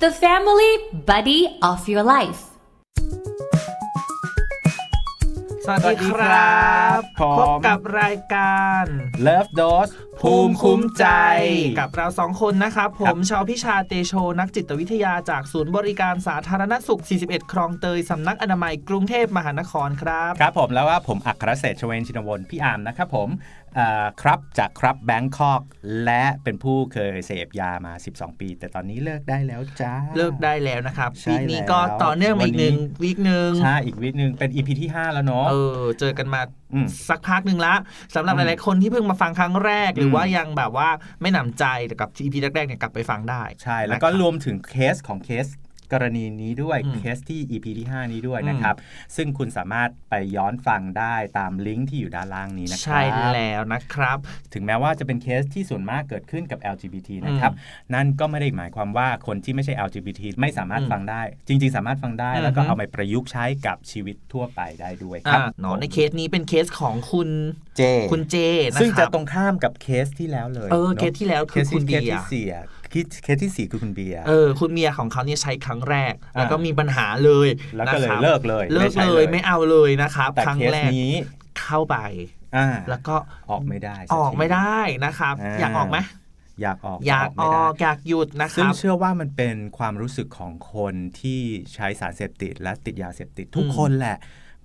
the family buddy of your life. สวัสดีครับผมพบกับรายการ Love Dose ภูมิคุ้มใจ กับเราสองคนนะครับผครับมชาวพิชาเตโช นักจิตวิทยาจากศูนย์บริการสาธารณสุข 41 คลองเตย สำนักอนามัยกรุงเทพมหานครครับ ครับผมแล้วว่าผมอัครเศรษฐ์ชเวงชินวนพี่อาร์มนะครับผมเอ่อครับจากครับแบงคอกและเป็นผู้เคยเสพยามา 12 ปี แต่ตอนนี้เลิกได้แล้วจ้า เลิกได้แล้วนะครับใช่วีคนี้แล้วก็ต่อเนื่องมาอีกหนึ่งวันนี้วีคหนึ่งใช่อีกวิดนึงเป็น EP ที่ 5 แล้วเนาะเออเจอกันมาอืมสักพักหนึ่งละสำหรับหอืมลายๆคนที่เพิ่งมาฟังครั้งแรก หรืออมว่ายังแบบว่าไม่หนำใจแต่กับ EP แรกๆเนี่ยกลับไปฟังได้ ใช่แล้วก็นะครับรวมถึงเคสของเคส กรณีนี้ด้วยอืมเคสที่ EP ที่ 5 นี้ด้วยนะครับ ซึ่งคุณสามารถไปย้อนฟังได้ตามลิงก์ที่อยู่ด้านล่างนี้นะครับ ใช่แล้วนะครับ ถึงแม้ว่าจะเป็นเคสที่ส่วนมากเกิดขึ้นกับ LGBT นะครับ นั่นก็ไม่ได้หมายความว่าคนที่ไม่ใช่ LGBT ไม่สามารถอืมฟังได้ จริง ๆ สามารถฟังได้อืมแล้วก็เอาไปประยุกต์ใช้กับชีวิตทั่วไปได้ด้วยคอ่ารับเนาะในเคสนี้เป็นเคสของคุณเจ คุณเจนะครับซึ่งจะตรงข้ามกับเคสที่แล้วเลย เออนะเคสที่แล้วเคคือสคุณที่เคเบีสยที่ร์สี่อะ เคสเคสที่สี่คือคุณเบียร์เออคุณเมียของเขาเนี่ยใช้ครั้งแรกอ่าแล้วก็มีปัญหาเลยแล้วก็เลยนะครับเลิกเลยเลิกไม่ใช่เลยไม่เอาเลยนะครับแต่ครั้งเคสแรกนี้เข้าไปอ่าแล้วก็ออกไม่ได้สัออกทีไม่ได้นะครับอ่าอยากออกไหมอยากออกอยากอไม่ได้อกอยากหยุดนะคซึ่งรับเชื่อว่ามันเป็นความรู้สึกของคนที่ใช้สารเสพติดและติดยาเสพติดทุกอืมคนแหละ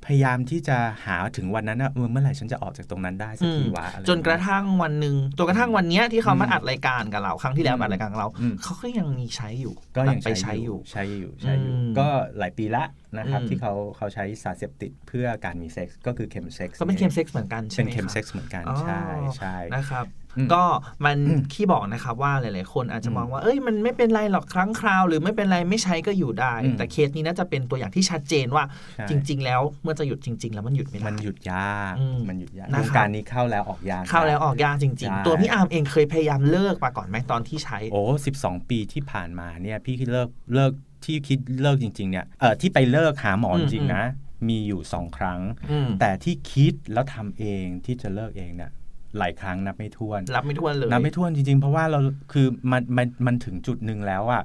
พยายามที่จะหาถึงวันนั้นนะเออเมื่อไหร่ฉันจะออกจากตรงนั้นได้สักทีวะอไจนกระทั่งวันหนึ่งจนกระทั่งวันเนี้ยที่เขามาอืมอัดรายการกับเรา ครั้งที่แล้วอืมมาอัดรายการกับเราอืมเขาก็ยังมีใช้อยู่ ก็ยังไปใช้ใช้ออยู่ยู่ใช้อยู่ใช้อยู่อืมก็หลายปีละนะครับอืมที่เขาเขาใช้สารเสพติดเพื่อการมีเซ็กส์ก็คือเคมเซ็กส์ก็เป็นเคมเซ็กซ์เหมือนกันใช่เป็ไหนมเคมครับเซ็กส์เหมือนกันอ๋อใช่ใช่นะครับอืม ก็มันอืมขี้บอกนะครับว่าหลายๆ คนอาจจะอืมมองว่าเอ้ยมันไม่เป็นไรหรอกครั้งคราว หรือไม่เป็นไรไม่ใช้ก็อยู่ได้อืมแต่เคสนี้น่าจะเป็นตัวอย่างที่ชัดเจนว่าใช่จริง ๆ แล้วเมื่อจะหยุดจริง ๆ แล้วมันหยุดไม่ได้มันหยุดยากอืมมันหยุดยากนะครับวงการนี้เข้าแล้วออกยากเข้าแล้วออกยากจริงใช่ๆตัวพี่อาร์มเองเคยพยายามเลิกมาก่อนไหมตอนที่ใช้โอ้สิบสองปีที่ผ่านมาเนี่ยพี่เลิกเลิกที่คิดเลิกจริง ๆ เนี่ยเออที่ไปเลิกหาหมออืจมริงๆนะมีอยู่สองครั้งอืมแต่ที่คิดแล้วทำเองที่จะเลิกเองเนี่ย หลายครั้งนับไม่ถ้วนรับไม่ทั่วนเลยนับไม่ถ้วนจริงๆ เพราะว่าเราคือมันมันมันถึงจุดหนึ่งแล้วอะ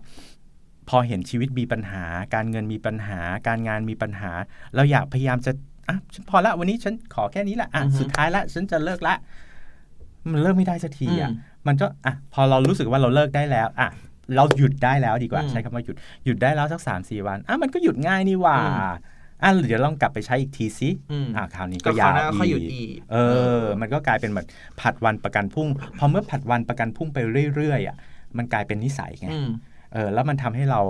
พอเห็นชีวิตมีปัญหา การเงินมีปัญหา การงานมีปัญหา เราอยากพยายามจะอะฉันพอละวันนี้ฉันขอแค่นี้ละอะสุดท้ายละฉันจะเลิกละ มันเลิกไม่ได้สักทีอะมันก็อะพอเรารู้สึกว่าเราเลิกได้แล้วอะเราหยุดได้แล้วดีกว่าอืมใช้คำว่าหยุดหยุดได้แล้วสักสามสี่วันอะมันก็หยุดง่ายนี่หว่า อืมอะเดี๋ยวลองกลับไปใช้อีกทีสิอืมอะคราวนี้ก็ก็คราวยาวหน้าค่อยหยุดอีอีกกเออ มันก็กลายเป็นแบบผัดวันประกันพรุ่ง พอเมื่อผัดวันประกันพรุ่งไปเรื่อยๆอะมันกลายเป็นนิสัยไงอืมเออแล้วมันทำให้เรา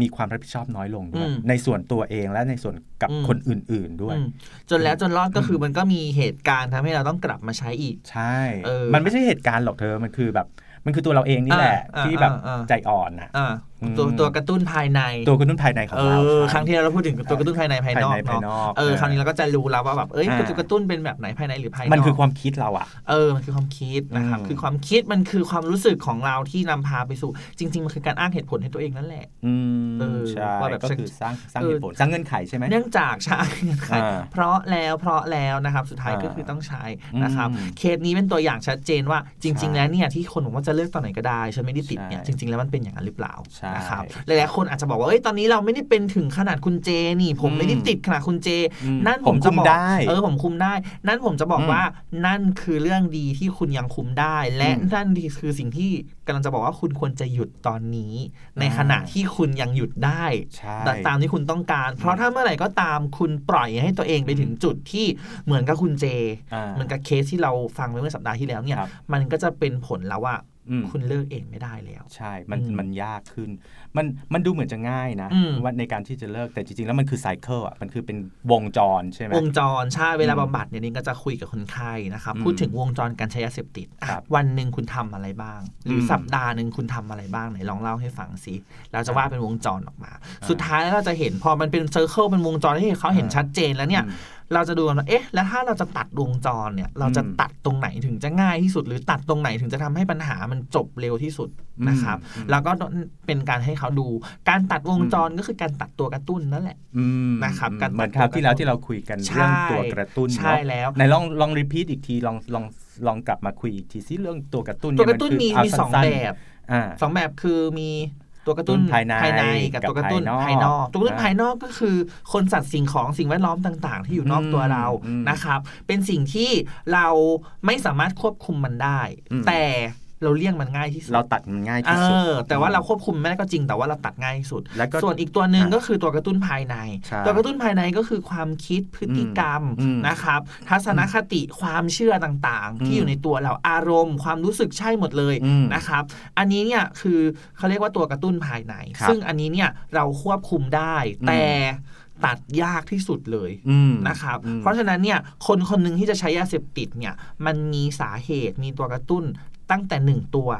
มีความรับผิดชอบน้อยลงด้วยอืมในส่วนตัวเองและในส่วนกับอืมคนอื่น ๆด้วยอืมจนแล้วจนรอดก็คือมันก็มีเหตุการณ์ทำให้เราต้องกลับมาใช้อีก ใช่เออมันไม่ใช่เหตุการณ์หรอกเธอมันคือแบบ มันคือตัวเราเองนี่แหละอ่าที่แบบอ่าอ่าใจอ่อนอะอ่าอืมตัวตัวกระตุ้นภายในตัวกระตุ้นภายในของเอเราอใช่ครั้งที่แล้วเราพูดถึงตัวกระตุ้นภายในภายนอกภายในภายนเนาะอกเออเออคราวนี้เราก็จะรู้แล้วว่าแบบเอ้ยอ่าตัวกระตุ้นเป็นแบบไหนภายในหรือภายนอกมันคือความคิดเราอะเออมันคือความคิดนะครับอืมคือความคิดมันคือความรู้สึกของเราที่นำพาไปสู่ จริง ๆ มันคือการอ้างเหตุผลให้ตัวเองนั่นแหละอืมเออใช่ว่าแบบก็คือสร้างสร้างเออเหตุผลสร้างเงื่อนไขใช่ไหมเนื่องจากใช่เงื่อนไขอ่าเพราะแล้วเพราะแล้วนะครับสุดท้ายอ่าก็คือต้องใช้นะครับอืมเคสนี้เป็นตัวอย่างชัดเจนว่าจริงใช่ๆแล้วเนี่ยที่คนบอกว่าจะเลิกตอนไหนก็ได้ฉันไม่ได้ติดเนี่ยใช่จริง ๆแล้วมันเป็นอย่างนั้นหรือเปล่าใช่นะครับหลายๆคนอาจจะบอกว่าเอ้ยตอนนี้เราไม่ได้เป็นถึงขนาดคุณเจนี่ ผมไม่ได้อืมติดขนาดคุณเจอืมนั่นผผมมจะคุมบอกได้เออผมคุมได้ นั่นผมจะบอกอืมว่านั่นคือเรื่องดีที่คุณยังคุมได้ และอืมนั่นคือสิ่งที่กำลังจะบอกว่าคุณควรจะหยุดตอนนี้ ในอ่าขณะที่คุณยังหยุดได้ใช่แต่ตามที่คุณต้องการ เพราะถ้าเมื่อไหร่ก็ตามคุณปล่อยให้ตัวเองไปถึงจุดที่เหมือนกับคุณเจอ่าเหมือนกับเคสที่เราฟังไปเมื่อสัปดาห์ที่แล้วเนี่ยครับมันก็จะเป็นผลแล้วว่าอืม คุณเลิกเองไม่ได้แล้ว ใช่ มันอืมมันยากขึ้น มันมันดูเหมือนจะง่ายนะอืมว่าในการที่จะเลิกแต่จริง ๆ แล้วมันคือไซเคิลอะมันคือเป็นวงจรใช่ไหมวงจรใช่เวลาอืมบำบัดเนี่ยนิ้งก็จะคุยกับคนไข้นะครับอืมพูดถึงวงจรการใช้ยาเสพติดอะครับวันหนึ่งคุณทำอะไรบ้าง หรืออมสัปดาห์หนึ่งคุณทำอะไรบ้างไหนลองเล่าให้ฟังสิเราจะอ่าว่าเป็นวงจรออกมา สุดท้ายแล้วเราจะเห็นพอมันเป็นเซอร์เคิลเป็นวงจรที่เขาเห็นอ่าชัดเจนแล้วเนี่ยอืมเราจะดูกันว่าเอ๊ะ แล้วถ้าเราจะตัดวงจรเนี่ย เราจะอืมตัดตรงไหนถึงจะง่ายที่สุด หรือตัดตรงไหนถึงจะทำให้ปัญหามันจบเร็วที่สุดนะครับอืมแล้วก็เป็นการให้เขาดู การตัดวงจรก็คือการตัดตัวกระตุ้นนั่นแหละอืมนะครับอืมการเหมือนตัดคราวที่แล้วตัวกระตุ้นที่เราคุยกันใช่เรื่องตัวกระตุ้นใช่เนาะแล้วไหนลองลองรีพีทอีกทีลองลองลองกลับมาคุยอีกทีซิเรื่องตัวกระตุ้นตัวเยกระตุ้นคืมีเามีสองสั้นแบๆบอ่าสองแบบคือมี ตัวกระตุ้นภายในกับกับตัวกระตุ้นภาภายยนนออกกตัวกระตุ้นนะภายนอกก็คือคนสัตว์สิ่งของสิ่งแวดล้อมต่าง ๆ ที่อยู่นอกอืมตัวเราอืมนะครับ เป็นสิ่งที่เราไม่สามารถควบคุมมันได้อืมแต่ เราเลี่ยงมันง่ายที่สุดเราตัดมันง่ายเอที่สุดอแต่ว่าเราควบคุมไม่ได้ก็จริงแต่ว่าเราตัดง่ายที่สุดแล้วก็ส่วนอีกตัวหนึ่งอะก็คือตัวกระตุ้นภายในใช่ตัวกระตุ้นภายในก็คือความคิดพฤติกรรมอืมนะครับ ทัศนคติความเชื่อต่างๆอืมที่อยู่ในตัวเราอารมณ์ ความรู้สึกใช่หมดเลยอืมนะครับ อันนี้เนี่ยคือเขาเรียกว่าตัวกระตุ้นภายในครับซึ่งอันนี้เนี่ยเราควบคุมได้อืมแต่ตัดยากที่สุดเลยอืมนะครับอืมเพราะฉะนั้นเนี่ยคนคนหนึ่งที่จะใช้ยาเสพติดเนี่ยมันมีสาเหตุมีตัวกระตุ้น ตั้งแต่หนึ่งตัว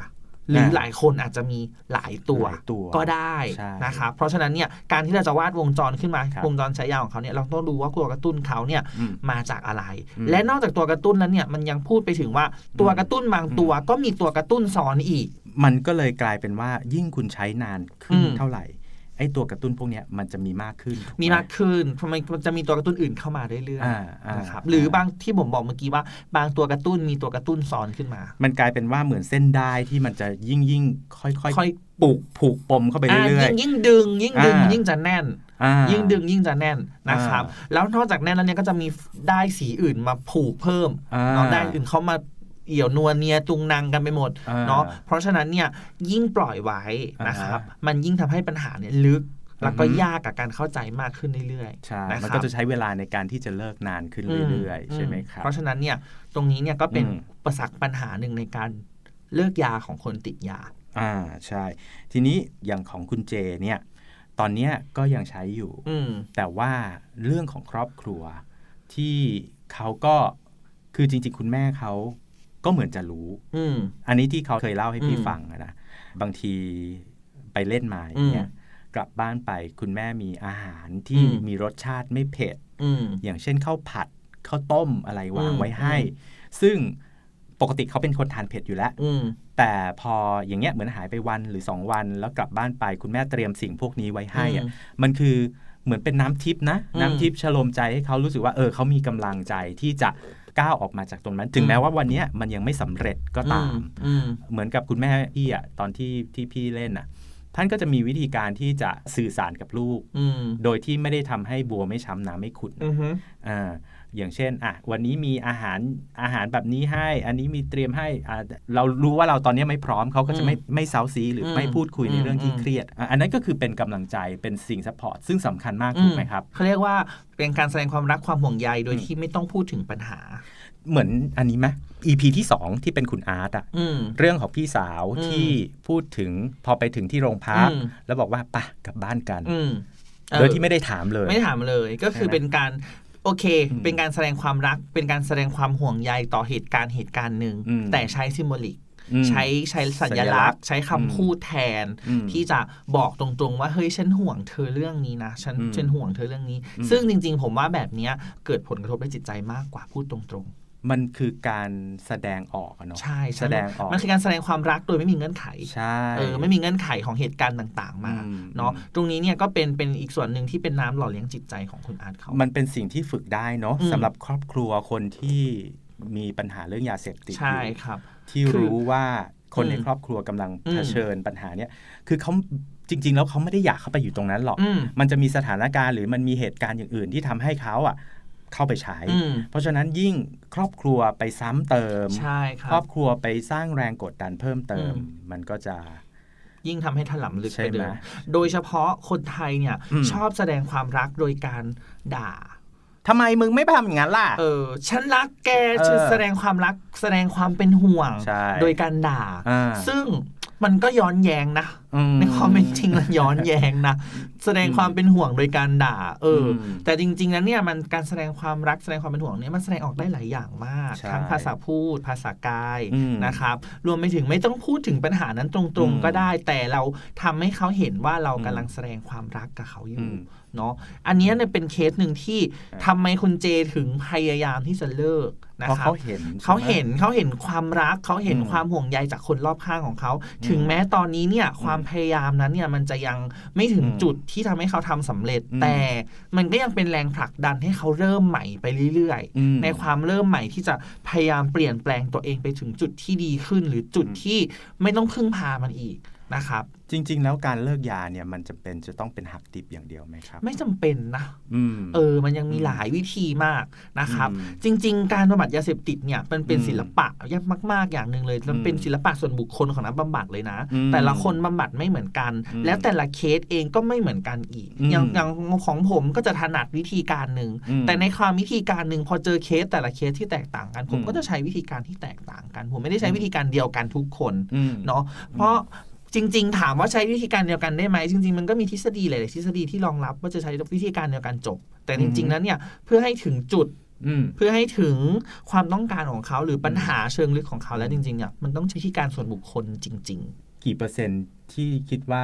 หรือหลายคนอาจจะมีหลายตัวหลายตัวก็ได้ใช่นะครับเพราะฉะนั้นเนี่ยการที่เราจะวาดวงจรขึ้นมาครับวงจรใช้ยาของเขาเนี่ยเราต้องดูว่าตัวกระตุ้นเขาเนี่ยอืมมาจากอะไรอืมและนอกจากตัวกระตุ้นนั้นเนี่ยมันยังพูดไปถึงว่าตัวกระตุ้นบางตัวก็มีตัวกระตุ้นซ้อนอีก มันก็เลยกลายเป็นว่ายิ่งคุณใช้นานขึ้นอืมเท่าไหร่ ไอ้ตัวกระตุ้นพวกเนี้ยมันจะมีมากขึ้นถูไหมีมากขึ้นเพราะมันมันจะมีตัวกระตุ้นอื่นเข้ามาเรื่อยอ่าอ่าๆนะครับหรือบางที่ผมบอกเมื่อกี้ว่า บางตัวกระตุ้นมีตัวกระตุ้นซ้อนขึ้นมา มันกลายเป็นว่าเหมือนเส้นได้ที่มันจะยิ่งยิ่งค่อยๆค่อยปลูกผูกปมเข้าไปเรื่อยยิ่งยิ่งดึง ยิ่งดึงอ่ายิ่ยิ่งจะแน่นๆอ่ายิ่งดึงยิ่งจะแน่นนะครับอ่าแล้วนอกจากแน่นแล้วเนี่ยก็จะมีได้ายสีอื่นมาผูกเพิ่มอ่าเนาะได้ายอื่นเขามา เอี่ยวนวลเนียจุงนางกันไปหมดอ่าเนาะเพราะฉะนั้นเนี่ยยิ่งปล่อยไว้นะครับอ่ามันยิ่งทำให้ปัญหาเนี่ยลึกแล้วก็อือฮึยากกับการเข้าใจมากขึ้นเรื่อยๆใช่นะครับมันก็จะใช้เวลาในการที่จะเลิกนานขึ้นเรื่อยๆใช่ไหมครับเพราะฉะนั้นเนี่ยตรงนี้เนี่ยก็เป็นอืมอุประสักปัญหาหนึ่งในการเลิกยาของคนติดยาอ่าใช่ ทีนี้อย่างของคุณเจเนี่ยตอนเนี้ยก็ยังใช้อยู่อืมแต่ว่าเรื่องของครอบครัวที่เขาก็คือจริงๆ คุณแม่เขา ก็เหมือนจะรู้อืมอันนี้ที่เขาเคยเล่าให้พี่อืมฟังอะนะบางทีไปเล่นมาอย่างเงี้ยกลับบ้านไปคุณแม่มีอาหารที่อืมมีรสชาติไม่เผ็ดอืมอย่างเช่นข้าวผัดข้าวต้มอะไรวางอืมไว้ให้ ซึ่งปกติเขาเป็นคนทานเผ็ดอยู่แล้วอืมแต่พออย่างเงี้ยเหมือนหายไปวันหรือ2วัน แล้วกลับบ้านไปคุณแม่เตรียมสิ่งพวกนี้ไว้ให้อะอืมมันคือเหมือนเป็นน้ำทิพย์นะอืมน้ำทิพย์ชโลมใจให้เขารู้สึกว่าเออเขามีกำลังใจที่จะ ก้าวออกมาจากตรงนั้น ถึงอืมแม้ว่าวันเนี้ยมันยังไม่สำเร็จก็ตามอืมเหมือนกับคุณแม่พี่อะตอนที่ที่พี่เล่นอะท่านก็จะมีวิธีการที่จะสื่อสารกับลูกอืมโดยที่ไม่ได้ทำให้บัวไม่ช้ำน้ำไม่ขุ่นอืมอ่า อย่างเช่นอะวันนี้มีอาหารอาหารแบบนี้ให้ อันนี้มีเตรียมให้อ่าเรารู้ว่าเราตอนนี้ไม่พร้อมเขาก็จะไม่ไม่เซาซีหรืออมไม่พูดคุยในอืมเรื่องที่อืมเครียดอะอันนั้นก็คือเป็นกำลังใจเป็นสิ่งซัพพอร์ตซึ่งสำคัญมากถูกไหมครับเขาเรียกว่าเป็นการแสดงความรักความห่วงใยโดยอืมที่ไม่ต้องพูดถึงปัญหา เหมือนอันนี้ไหม EP ที่2ที่เป็นคุณอาร์ตอะอืมเรื่องของพี่สาวอืมที่พูดถึงพอไปถึงที่โรงพักอืมแล้วบอกว่าปะกลับบ้านกันอืมโดยที่ไม่ได้ถามเลย ไม่ถามเลยก็คือใช่ไหมเป็นการ โอเคอืมเป็นการแสดงความรัก เป็นการแสดงความห่วงใยต่อเหตุการณ์เหตุการณ์หนึ่งอืมแต่ใช้ซิมโบลิกอืมใช้ใช้สัญสัญลัลักกษษณ์ณ์ ใช้คำพูดแทนอืมที่จะบอกตรงๆว่าเฮ้ยฉันห่วงเธอเรื่องนี้นะฉันอืมฉันห่วงเธอเรื่องนี้อืมซึ่งจริง ๆ ผมว่าแบบเนี้ยเกิดผลกระทบในจิตใจมากกว่าพูดตรง มันคือการแสดงออกอะเนาะๆใช่แสดงออกมันคือการแสดงความรักโดยไม่มีเงื่อนไขใช่เออไม่มีเงื่อนไขของเหตุการณ์ต่าง ๆ มาอืมเนาะตรงนี้เนี่ยก็เป็นเป็นอีกส่วนหนึ่งที่เป็นน้ำหล่อเลี้ยงจิตใจของคุณอาร์ตเขา มันเป็นสิ่งที่ฝึกได้เนาะอืมสำหรับครอบครัวคนที่มีปัญหาเรื่องยาเสพติดอใช่ยู่ครับ ที่คือรู้ว่าคนอืมในครอบครัวกำลังอืมเผชิญปัญหาเนี้ยคือเขาจริง ๆ แล้วเขาไม่ได้อยากเข้าไปอยู่ตรงนั้นหรอกอืมมันจะมีสถานการณ์หรือมันมีเหตุการณ์อย่างอื่นที่ทำให้เขาอะ เข้าไปใช้อืมเพราะฉะนั้นยิ่งครอบครัวไปซ้ำเติมใช่คครรัอบบครัวไปสร้างแรงกดดันเพิ่มเติมอืมมันก็จะยิ่งทำให้ถล่มลึกใช่ไปไหมเดิมโดยเฉพาะคนไทยเนี่ยอืมชอบแสดงความรักโดยการด่าทำไมมึงไม่ทำอย่างนั้นล่ะ เออ ฉันรักแกเออฉันแสดงความรัก แสดงความเป็นห่วงใช่โดยการด่าอ่า ซึ่งมันก็ย้อนแย้งนะอื ในความเป็นจริงมันย้อนแย้งนะ แสดงความเป็นห่วงโดยการด่า เอออมแต่จริง ๆ แล้วเนี่ยมันการแสดงความรักแสดงความเป็นห่วงเนี่ยมันแสดงออกได้หลายอย่างมากใช่ทั้งภาษาพูด ภาษากายอืมนะครับ รวมไปถึงไม่ต้องพูดถึงปัญหานั้นตอืรงมๆก็ได้ แต่เราทำให้เขาเห็นว่าเราอืมกำลังแสดงความรักกับเขาอยู่อืมเนาะอันเนี้ยเนี่ยเป็นเคสหนึ่งที่อ่าทำไมคุณเจถึงพยายามที่จะเลิกนะเพราะครัเขาบเห็นเขาใช่ไมเห็นเขาเห็นความรักเขาเห็นอืมความห่วงใยจากคนรอบข้างของเขาอืมถึงแม้ตอนนี้เนี่ยความพยายามนั้นเนี่ยมันจะยังไม่ถึงอืมจุดที่ทำให้เขาทำสำเร็จอืมแต่มันก็ยังเป็นแรงผลักดันให้เขาเริ่มใหม่ไปเรื่อยอืมๆในความเริ่มใหม่ที่จะพยายามเปลี่ยนแปลงตัวเองไปถึงจุดที่ดีขึ้น หรือจุดอืมที่ไม่ต้องพึ่งพามันอีก นะครับ จริง ๆ แล้วการเลิกยาเนี่ยมันจะเป็นจะต้องเป็นหักดิบอย่างเดียวไหมครับ ไม่จำเป็นนะอืมเออ มันยังมีอืมหลายวิธีมากนะครับอืมจริง ๆ การบำบัดยาเสพติดเนี่ยมันเป็นอืมศิลปะยากมาก ๆ อย่างหนึ่งเลยมันเป็นอืมศิลปะส่วนบุคคลของนักบำบัดเลยนะอืมแต่ละคนบำบัดไม่เหมือนกันอืมแล้วแต่ละเคสเองก็ไม่เหมือนกันอีกอืมอย่างอย่างของผมก็จะถนัดวิธีการหนึ่งอืมแต่ในความวิธีการหนึ่งพอเจอเคสแต่ละเคสที่แตกต่างกัน ผมอืมก็จะใช้วิธีการที่แตกต่างกัน ผมไม่ได้ใช้อืมวิธีการเดียวกันทุกคนอืมเนาะเพราะ จริง ๆ ถามว่าใช้วิธีการเดียวกันได้ไหมจริง ๆ มันก็มีทฤษฎีหลายๆทฤษฎีที่รองรับว่าจะใช้วิธีการเดียวกันจบ แต่จริงๆแล้วเนี่ยเพื่อให้ถึงจุดอืมเพื่อให้ถึงความต้องการของเขาหรือปัญหาเชิงลึกของเขาแล้วจริงๆเนี่ยมันต้องใช้วิธีการส่วนบุคคลจริงกี่เปอร์เซ็นต์ที่คิดว่า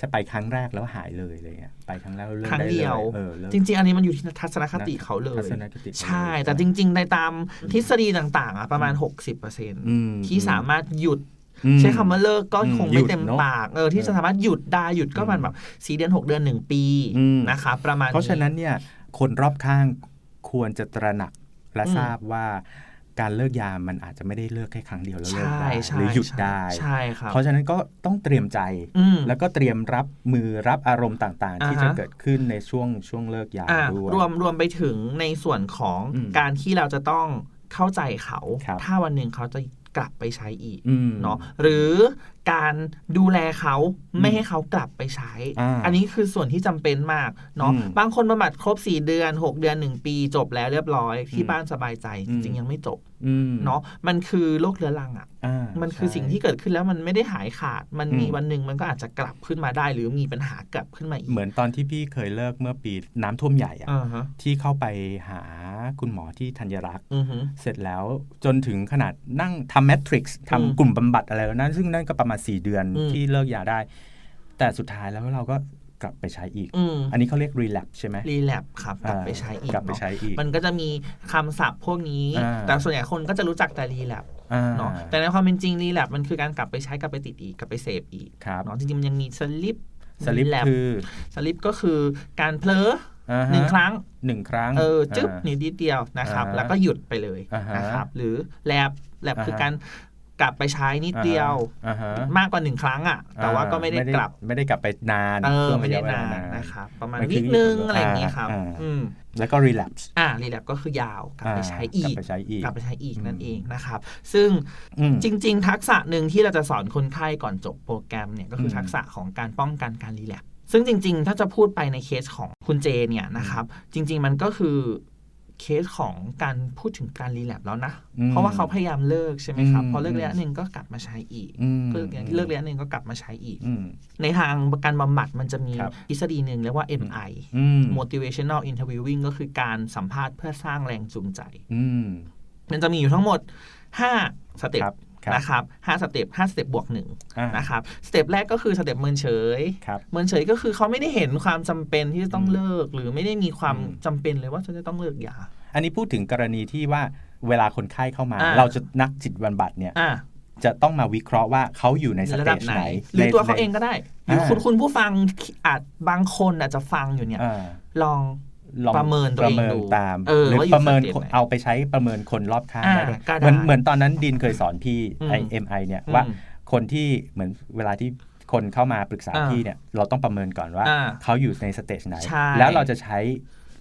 จะไปครั้งแรกแล้วหายเลยอะไรเงี้ยไปครั้งแรกแล้วเลิกครั้งได้เดีเลยยวเออเลิกๆจริง ๆ อันนี้มันอยู่ที่ทัศนคติเขาเลยทัศนคติเขาเลยใช่ แต่จริง ๆ ในตามทฤษฎีต่าง ๆอะประมาณ 60%อืมที่สามารถหยุดอืม ใช้คำว่าเลิกก็อืมคงไม่หยุดเต็มเนอะปากเออที่จะสามารถหยุดได้หยุดก็อืมมันแบบสี่เดือนหกเดือนหนึ่งปีอืมนะคะประมาณเพราะฉะนั้นเนี่ยคนรอบข้างควรจะตระหนักและอืมทราบว่าการเลิกยามันอาจจะไม่ได้เลิกแค่ครั้งเดียวแล้วเลิกใช่ได้ใช่หรือหยุดใช่ได้ใช่ครับเพราะฉะนั้นก็ต้องเตรียมใจอืมแล้วก็เตรียมรับมือรับอารมณ์ต่างๆ ที่อ่าฮะจะเกิดขึ้นในช่วงช่วงเลิกยาอะด้วยรวมรวมไปถึงในส่วนของอืมการที่เราจะต้องเข้าใจเขาครับถ้าวันหนึ่งเขาจะ กลับไปใช้อีกอืมเนาะหรือการดูแลเขาอืมไม่ให้เขากลับไปใช้อ่าอันนี้คือส่วนที่จำเป็นมากเนาะอืมบางคนบำบัดครบ 4 เดือน 6 เดือน 1 ปีจบแล้วเรียบร้อยที่อืมบ้านสบายใจอืจมริงๆยังไม่จบอืมเนาะมันคือโรคเรื้อรังอะ่ะอ่ามันคือใช่สิ่งที่เกิดขึ้นแล้วมันไม่ได้หายขาด มันมีอืมวันหนึ่งมันก็อาจจะกลับขึ้นมาได้ หรือมีปัญหากลับขึ้นมาอีกเหมือนตอนที่พี่เคยเลิกเมื่อปีน้ำท่วมใหญ่อะอ่าฮะที่เข้าไปหาคุณหมอที่ธัญรักษ์อือฮึเสร็จแล้วจนถึงขนาดนั่งทำแมทริกซ์อืมทำกลุ่มบำบัดอะไรแล้วนั้นซึ่งนั่นก็ประมาณ4เดือนอืมที่เลิกยาได้ แต่สุดท้ายแล้วเราก็กลับไปใช้อีกอืมอันนี้เขาเรียกรีแลปใช่ไหมรีแลบครับ กลับไปใช้อีกกลับไปเนาะใช้อีก มันก็จะมีคำศัพท์พวกนี้อ่าแต่ส่วนใหญ่คนก็จะรู้จักแต่รีแลบอ่าเนาะ แต่ในความเป็นจริงรีแลบมันคือการกลับไปใช้กลับไปติดอีกกลับไปเสพอีกครับเนาะ จริงๆมันยังมีสลิปสลิปแลบคือสลิปก็คือการเพลออ่าหฮะนึ่งครั้งหนึ่งครั้งเออจึ๊บานิดเดียวนะครับอ่าฮะแล้วก็หยุดไปเลยอ่าฮะนะครับ หรือแลบแลบอ่าฮะคือการ กลับไปใช้นิดเดียวอ่าฮะมากกว่าหนึ่งครั้งอะ แต่ว่าก็ไม่ได้กลับ ไม่ได้กลับไปนานเออช่วงไม่ได้ระยะเวลนานนะครับประมาณมันวิคือนึงอ่าอะไรอย่างเงี้ยครับอ่าอืมแล้วก็รีแลปส์อ่ารีแลบก็คือยาวกลับไปใช้อีกลักบไปใช้อีกกลับไปใช้อีกนั่นอืมเองนะครับ ซึ่งอืมจริง ๆ ทักษะหนึ่งที่เราจะสอนคนไข้ก่อนจบโปรแกรมเนี่ยก็คืออมทักษะของการป้องกันการรีแลปซึ่งจริง ๆ ถ้าจะพูดไปในเคสของคุณเจเนี่ยนะครับ จริง ๆ มันก็คือ เคสของการพูดถึงการรีแลปแล้วนะอืมเพราะว่าเขาพยายามเลิกใช่ไหมครับอืมพอเลิกระยะหนึ่งก็กลับมาใช้อีกอืมเลิกระยะเลิกระยะหนึ่งก็กลับมาใช้อีกอืมในทางการบำบัดมันจะมีครับทฤษฎีหนึ่งเรียกว่า MI อืม motivational interviewing ก็คือการสัมภาษณ์เพื่อสร้างแรงจูงใจอืมมันจะมีอยู่ทั้งหมด 5 สเต็ปครับครับ นะครับ5สเต็ป5สเต็ปบวกหนึ่งอ่านะครับสเต็ปแรกก็คือสเต็ปเมินเฉยครับเมินเฉยก็คือเขาไม่ได้เห็นความจำเป็นที่จะต้องอืมเลิก หรือไม่ได้มีความอืมจำเป็นเลยว่าฉันจะต้องเลิกยา อันนี้พูดถึงกรณีที่ว่าเวลาคนไข้เข้ามาอ่าเราจะนักจิตบำบัดเนี่ยอะจะต้องมาวิเคราะห์ว่าเขาอยู่ในสระเตดับจไหนไหน หรือในตัวเขาในเองก็ได้หรืออ่าคุณคุณผู้ฟังอาจบางคนอาจจะฟังอยู่เนี่ยอ่าลอง ลองประเมินตัวเองประเมินดูตามเออหรือว่าอยู่ประเมินสเตจไหนเอาไปใช้ประเมินคนรอบข้างอ่าได้ด้วยก็ได้เหมือนเหมือนตอนนั้นดินเคยสอนพี่อืมไอเอ็มไอเนี่ยอืมว่าคนที่เหมือนเวลาที่คนเข้ามาปรึกษาอ่าพี่เนี่ยเราต้องประเมินก่อนว่าอ่าเขาอยู่ในสเตจไหนใช่แล้วเราจะใช้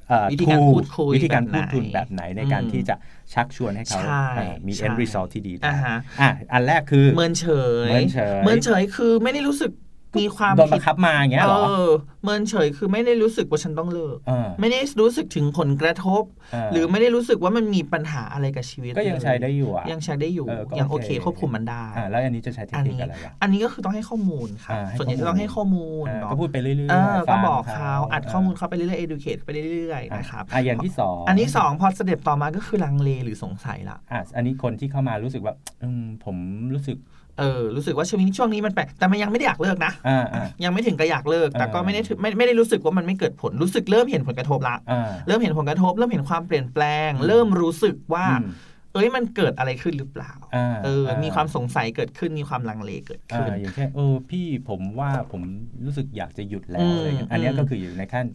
เอ่อวิธีการ tool พูดคุยวิธีการแบบไหนพูดคุยแบบไหนในการอืมที่จะชักชวนให้เขาใช่เอ่อมีใช่ end result ที่ดีได้อ่าฮะอะอันแรกคือเมินเฉยเมินเฉยเมินเฉยคือไม่ได้รู้สึก มีความโดนบังคับมาอย่างเงี้ยเหรอเออเมินเฉยคือไม่ได้รู้สึกว่าฉันต้องเลิกเออไม่ได้รู้สึกถึงผลกระทบเออหรือไม่ได้รู้สึกว่ามันมีปัญหาอะไรกับชีวิต ก็ยังเลใช้ได้อยู่อะยังใช้ได้อยู่เออก็ยังโอโอเคเคควบคุมมันได้อ่าแล้วอันนี้จะใช้เทคอันนิคนี้อะไรวะอันนี้ก็คือต้องให้ข้อมูลครับอ่าให้ส่วนใหญ่ข้อมูลจะต้องให้ข้อมูลอ่าเนาะก็พูดไปเรื่อยๆเออฟัก็งบอกเขาอัดข้อมูลเเขาไปเรื่อยๆ educate ไปเรื่อยๆนะครับอะอย่างที่สองอันที่สองพอสเต็ปต่อมาก็คือลังเลหรือสงสัยละอะอันนี้คนที่เข้ามารู้สึกว่าอืมผมรู้สึก เออรู้สึกว่าช่วงนี้ช่วงนี้มันแปลกแต่มันยังไม่ได้อยากเลิกนะอ่าอ่ายังไม่ถึงกับอยากเลิก แต่ก็เออไม่ได้ถึงไม่ไม่ได้รู้สึกว่ามันไม่เกิดผลรู้สึกเริ่มเห็นผลกระทบละอ่าเริ่มเห็นผลกระทบ เริ่มเห็นความเปลี่ยนแปลงอืมเริ่มรู้สึกว่าอืมเอ้ยมันเกิดอะไรขึ้นหรือเปล่าอ่าเอออ่มีความสงสัยเกิดขึ้นมีความลังเลเกิดอ่าขึ้นอย่างเช่นเออพี่ผมว่าผมรู้สึกอยากจะหยุดแล้อืวมอะไรเงี้ยอันเนี้ยอืมก็คืออยู่ในขั้น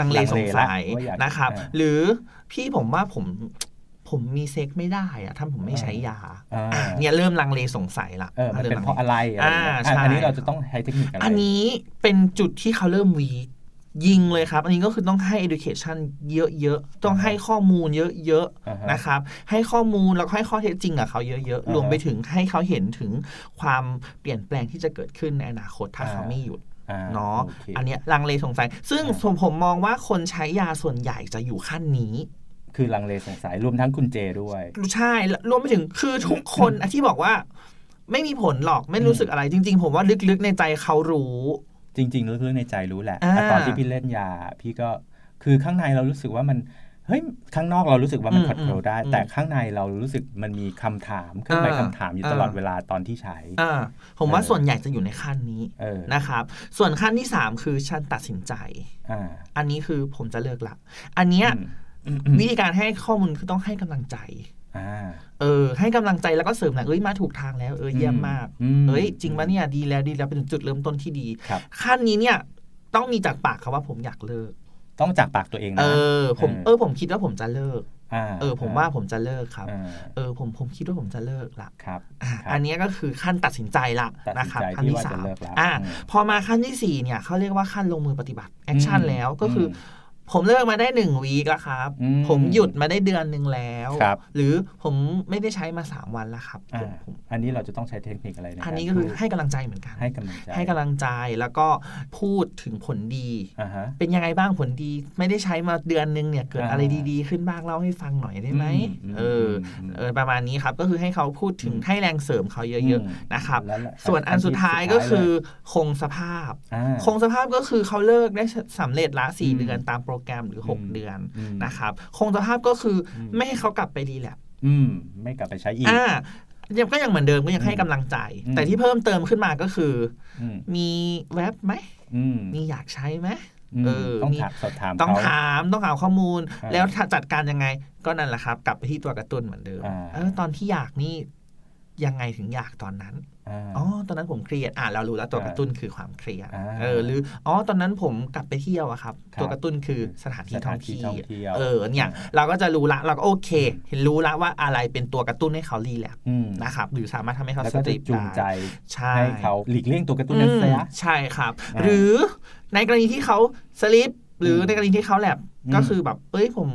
ลังเลลังสเลงละสัยว่าอยากนะครับอ่าหรือพี่ผมว่าผม ผมมีเซ็กไม่ได้อะถ้าผมไม่ใช้ยาอ่าอะเนี่ยเริ่มลังเลสงสัยละเออมันเป็นมเพราะอะไรอะไรอย่างเงี้ยอ่าอะใช่อันนี้เราจะต้องใช้เทคนิคอะไรอันนี้เป็นจุดที่เขาเริ่มวีคยิงเลยครับ อันนี้ก็คือต้องให้ education เยอะๆ ต้องให้ข้อมูลเยอะอ่าฮะๆนะครับ ให้ข้อมูลแล้วก็ให้ข้อเท็จจริงกับเขาเยอะอ่าฮะๆ รวมไปถึงให้เขาเห็นถึงความเปลี่ยนแปลงที่จะเกิดขึ้นในอนาคตถ้าอ่าเขาไม่หยุดอ่เนาะโคอันเนี้ยลังเลสงสัย ซึ่งอ่าผมผมมองว่าคนใช้ยาส่วนใหญ่จะอยู่ขั้นนี้ คือลังเลสงสัยรวมทั้งคุณเจด้วย ใช่แล้วรวมไปถึงคือทุกคนอะที่บอกว่า ไม่มีผลหรอกไม่รู้สึกอะไร จริง ๆ ผมว่าลึกๆในใจเขารู้ จริง ๆ ลึกๆในใจรู้แหละอ่าแต่ตอนที่พี่เล่นยา พี่ก็คือข้างในเรารู้สึกว่ามันเฮ้ยข้างนอกเรารู้สึกว่ามันอืมคอนโทรลได้อืมแต่ข้างในเรารู้สึกมันมีคำถามเครื่องหมายอ่าคำถามอยู่ตลอดเวลาตอนที่ใช้อ่าผมว่าเออส่วนใหญ่จะอยู่ในขั้นนี้เออนะครับ ส่วนขั้นที่สามคือฉันตัดสินใจอ่าอันนี้คือผมจะเลิกละ อันเนี้ยอืมอืม วิธีการให้ข้อมูลคือต้องให้กำลังใจอ่าเออ ให้กำลังใจแล้วก็เสริมแหละเอ้ยมาถูกทางแล้วเออเยี่ยมมากอืมเอ้ยจริงปะเนี่ยดีแล้วดีแล้วเป็นจุดเริ่มต้นที่ดีครับขั้นนี้เนี่ย ต้องมีจากปากเขาว่าผมอยากเลิก ต้องจากปากตัวเองเอนะอผมเออเออผมคิดว่าผมจะเลิกอ่าเออผมว่าผมจะเลิกครับอ่าเออผมผมคิดว่าผมจะเลิกละครับอะครับอันเนี้ยก็คือขั้นตัดสินใจละตัดสินใจนะครับขั้นที่ที่ว่าสาจะมเลิกแล้วอะอืมพอมาขั้นที่สี่เนี่ยเขาเรียกว่าขั้นลงมือปฏิบัติแอคชั่นอืมแล้วก็คืออม ผมเลิกมาได้หนึ่งวีคแล้วครับ อืมผมหยุดมาได้เดือนหนึ่งแล้ว ครับ หรือผมไม่ได้ใช้มาสามวันแล้วครับอ่าผมผมอันนี้เราจะต้องใช้เทคนิคอะไรในอันการนี้ก็คือพูดให้กำลังใจเหมือนกัน ให้กำลังใจให้กำลังใจแล้วก็พูดถึงผลดี อ่าฮะ เป็นยังไงบ้างผลดี ไม่ได้ใช้มาเดือนนึงเนี่ยเกิดอ่าอะไรดีๆ ขึ้นบ้างเล่าให้ฟังหน่อยได้ไหมอืมเอออมเออประมาณนี้ครับก็คือให้เขาพูดถึงอืม ให้แรงเสริมเขาเยอะมๆนะครับ แล้วแหละส่วนอันสุดท้ายก็คือเลยคงสภาพอ่าคงสภาพก็คือเขาเลิกได้สำเร็จละสี่อืม เดือนตามโปรแกรมหรืออืม6เดือนอืมนะครับ คงสภาพก็คืออมไม่ให้เขากลับไปรีแลปอืมไม่กลับไปใช้อีกอ่ายังก็ยังเหมือนเดิมก็ยังให้กำลังใจอืมแต่ที่เพิ่มเติมขึ้นมาก็คืออืมมีแว็บไหมอืมมีอยากใช้ไหมมเออต้องมีถามสอบถามต้องเขาถามต้องหาข้อมูลอ่าแล้วถ้าจัดการยังไง ก็นั่นแหละครับ กลับไปที่ตัวกระตุ้นเหมือนเดิมอ่าเออตอนที่อยากนี่ ยังไงถึงอยากตอนนั้นอ่าอ๋อ ตอนนั้นผมเครียด อ่าเรารู้แล้วตัวอ่ากระตุ้นคือความเครียดอ่าเออ หรือ อ๋อ ตอนนั้นผมกลับไปเที่ยวอะครับครับตัวกระตุ้นคือสถานที่สท่ถาอนงที่เที่ท่องเที่ยว เออ เนี่ย เราก็จะรู้ละ เราก็โอเค เห็นรู้ละว่าอะไรเป็นตัวกระตุ้นให้เขารีแลกซ์อืมนะครับ หรือสามารถทำให้เขาแล้วสก็ตจะรีทจูงใจได้ใช่ให้เขาหลีกเลี่ยงตัวกระตุ้นอืนั้นมเสียใช่ครับอ่าหรือในกรณีที่เขาสลิปหรืออมในกรณีที่เขาแลบอืม ก็คือแบบ เอ้ยผม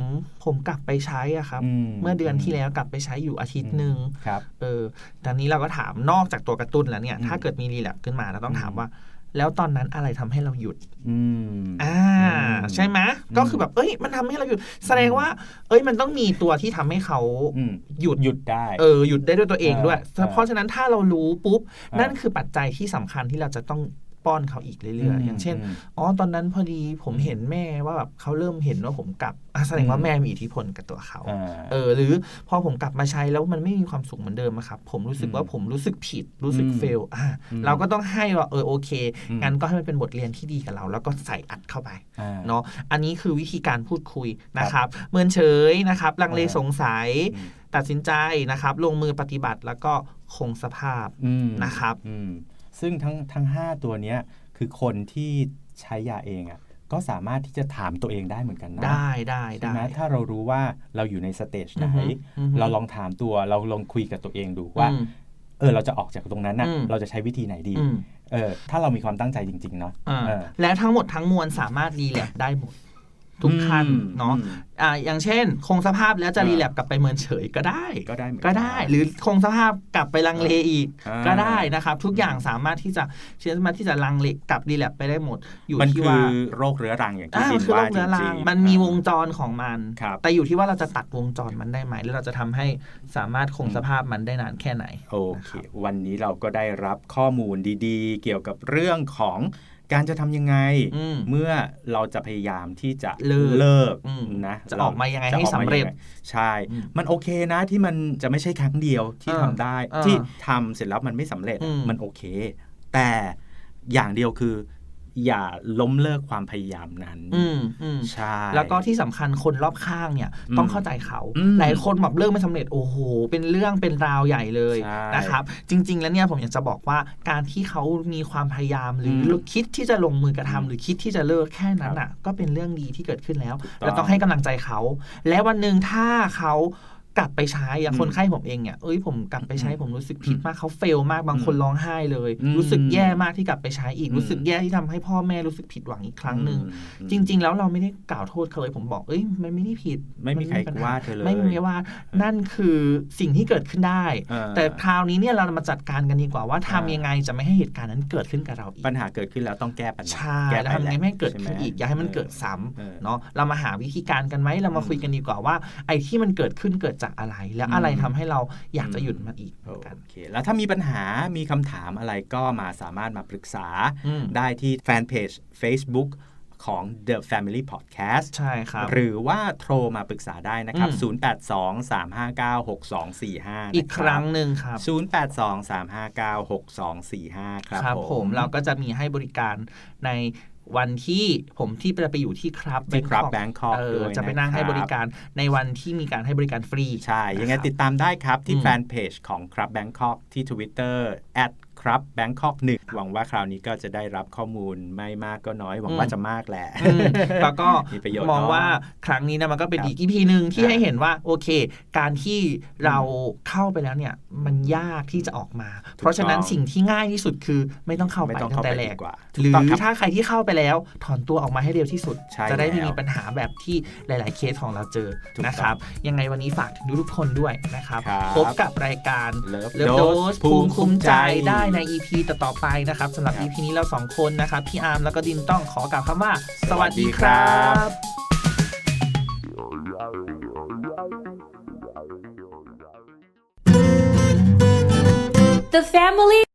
ผมกลับไปใช้อะครับ เมื่อเดือนที่แล้วกลับไปใช้อยู่อาทิตย์หนึ่งครับเออตอนนี้เราก็ถามนอกจากตัวกระตุ้นแล้วเนี่ยอืมถ้าเกิดมีรีแลปขึ้นมาเราต้องถามอืมว่า แล้วตอนนั้นอะไรทำให้เราหยุดอืมอ่าอืมใช่ไหมก็คือแบบ เอ้ย มันทำให้เราหยุด แสดงว่า เอ้ย มันต้องมีตัวที่ทำให้เขาอืมหยุดหยุดได้ เออ หยุดได้ด้วยตัวเองด้วยอ่าเพราะฉะนั้นถ้าเรารู้ปุ๊บอ่านั่นั่นคือปัจจัยที่สำคัญที่เราจะต้อง ป้อนเขาอีกเรื่อยๆ อย่างเช่นมอ๋อ ตอนนั้นพอดีผมเห็นแม่ว่าแบบเขาเริ่มเห็นว่าผมกลับอะแสดงว่าอืมแม่มีอิทธิพลกับตัวเขาอ่าเออ หรือพอผมกลับมาใช้แล้วมันไม่มีความสุขเหมือนเดิมอะครับ ผมรู้สึกอืมว่าผมรู้สึกผิด รู้สึกอืมเฟล อะอืมเราก็ต้องให้ว่า เออ โอเคอืมงั้นก็ให้มันเป็นบทเรียนที่ดีกับเรา แล้วก็ใส่อัดเข้าไปอ่าเนาะ อันนี้คือวิธีการพูดคุยนะครับ เมินเฉยนะครับ ลังเลอ่าสงสัยอืมตัดสินใจนะครับ ลงมือปฏิบัติแล้วก็คงสภาพอืมนะครับอืม ซึ่งทั้งทั้งห้าตัวเนี้ยคือคนที่ใช้ยาเองอะก็สามารถที่จะถามตัวเองได้เหมือนกันนะได้ได้ใช่ได้ไหมถ้าเรารู้ว่าเราอยู่ในสเตจไหนอือฮึอือฮึเราลองถามตัวเราลองคุยกับตัวเองดูว่าอืมเออเราจะออกจากตรงนั้นน่ะอืมเราจะใช้วิธีไหนดีอืมเออถ้าเรามีความตั้งใจจริง ๆ เนาะอ่าเออแล้วทั้งหมดทั้งมวลสามารถรีแลกซ์ได้หมด ทุกขั้นอืมเนาะอืมอ่าอย่างเช่น คงสภาพแล้วจะอ่ารีแลกซ์กลับไปเมินเฉยก็ได้ก็ได้เหมือนนก็ได้ หรือคงสภาพกลับไปลังเลอีกอ่าก็ได้นะครับ ทุกอย่างสามารถที่จะเชื่อสามารถที่จะลังเลกลับรีแลกซ์ไปได้หมด อยู่มันที่คือว่าโรคเรื้อรังอย่างที่อ่าบิมันนคือโรว่าคจเรื้อรัริงงๆมันมีอ่าวงจรของมันครับแต่อยู่ที่ว่าเราจะตัดวงจรมันได้ไหมหรือเราจะทำให้สามารถคงสภาพมันได้นานแค่ไหนโอเควันนี้เราก็ได้รับข้อมูลดีๆ เกี่ยวกับเรื่องของ การจะทำยังไงอืมเมื่อเราจะพยายามที่จะเลิกเลิกอืมนะจะออกมายังไงจะให้ออกสำมาเร็จยังไงใช่อืมมันโอเคนะที่มันจะไม่ใช่ครั้งเดียวที่เออทำได้เออที่ทำเสร็จแล้วมันไม่สำเร็จอืมมันโอเค แต่อย่างเดียวคือ อย่าล้มเลิกความพยายามนั้นอืมอืมใช่แล้วก็ที่สำคัญคนรอบข้างเนี่ยอืมต้องเข้าใจเขาอืมหลายคนแบบเลิกไม่สำเร็จโอ้โห เป็นเรื่องเป็นราวใหญ่เลยใช่นะครับ จริง ๆ แล้วเนี่ยผมอยากจะบอกว่าการที่เขามีความพยายามหรืออมคิดที่จะลงมือกระทำอืมหรือคิดที่จะเลิกแค่นั้นอะ ก็เป็นเรื่องดีที่เกิดขึ้นแล้วถูกต้องเราต้องให้กำลังใจเขา และวันหนึ่งถ้าเขา กลับไปใช้อะอืมคนไข้ผมเองเนี่ยเอ้ยผมกลับไปใช้อืมผมรู้สึกผิดมากเขาเฟลมากบางคนอืมร้องไห้เลยอืมรู้สึกแย่มากที่กลับไปใช้อีกอืมรู้สึกแย่ที่ทำให้พ่อแม่รู้สึกผิดหวังอีกครั้งหนึ่งอืมจริง ๆ แล้วเราไม่ได้กล่าวโทษเขาเลยผมบอกเอ้ยมันไม่ได้ผิด ไม่มีใครนปัญหว่าเธอเลยไม่มีว่านั่นคือสิ่งที่เกิดขึ้นได้เออแต่คราวนี้เนี่ยเรามาจัดการกันดีกว่าว่าทำอ่ายัยังไงจะไม่ให้เหตุการณ์นั้นเกิดขึ้นกับเราอีกปัญหาเกิดขึ้นแล้วต้องแก้ปัญหาใช่แก้แล้วทำยังไงไม่ให้เกิดใช่ไหมขึ้นอีกอย่าให้มันเกิดซ้เออำเนาะเรามาหาวิธีการกันไหมเรามาคุยกันดีกว่าว่าไอ้ที่มันเกิดขึ้นเกิดจากอะไร แล้วอะไรอืมทำให้เราอยากจะหยุดมันอีกเหมือนกันโอเคแล้วถ้ามีปัญหามีคำถามอะไรก็มาสามารถมาปรึกษาอืมได้ที่แฟนเพจ Facebook ของ The Family Podcast ใช่ครับ หรือว่าโทรมาปรึกษาได้นะครับอืม0823596245 อีกครั้งหนึ่งครับ 0823596245 ครับครับผมเราก็จะมีให้บริการใน วันที่ผมที่จะไปอยู่ที่ครับที่ครับ Bangkok Bangkok เออด้วยจะไปนั่งให้นะครับบริการในวันที่มีการให้บริการฟรี ใช่ ยังไงนะครับติดตามได้ครับที่อืมแฟนเพจของครับ Bangkok ที่ Twitter ครับ Bangkok 1หวังว่าคราวนี้ก็จะได้รับข้อมูลไม่มากก็น้อย หวังว่าจะมากแหละอืมแล้วก็มีประโยชน์มองเนอะว่าครั้งนี้นะมันก็เป็นครับอีกอีพีหนึ่งที่ครับให้เห็นว่าโอเค การที่เราเข้าไปแล้วเนี่ยมันยากที่จะออกมา เพราะฉะนั้นต้องสิ่งที่ง่ายที่สุดคือไม่ต้องเข้าไปไม่ต้องตั้เข้างแต่ไปแรดีกกว่าหรือถูกต้องครับถ้าใครที่เข้าไปแล้ว ถอนตัวออกมาให้เร็วที่สุดใช่จะได้ไม่แล้วมีปัญหาแบบที่หลาย ๆ เคสของเราเจอถูกต้องนะครับ ยังไงวันนี้ฝากถึงทุกๆคนด้วยนะครับครับพบกับรายการเลิฟเลิฟโดโดสสภูภูมิมิคุ้คุ้มมใจใจได้ใน EP ต่อๆไปนะครับสำหรับครับ EP นี้เราสองคนนะครับพี่อาร์มแล้วก็ดินต้องขอกล่าวคำว่า สวัสดีครับ The family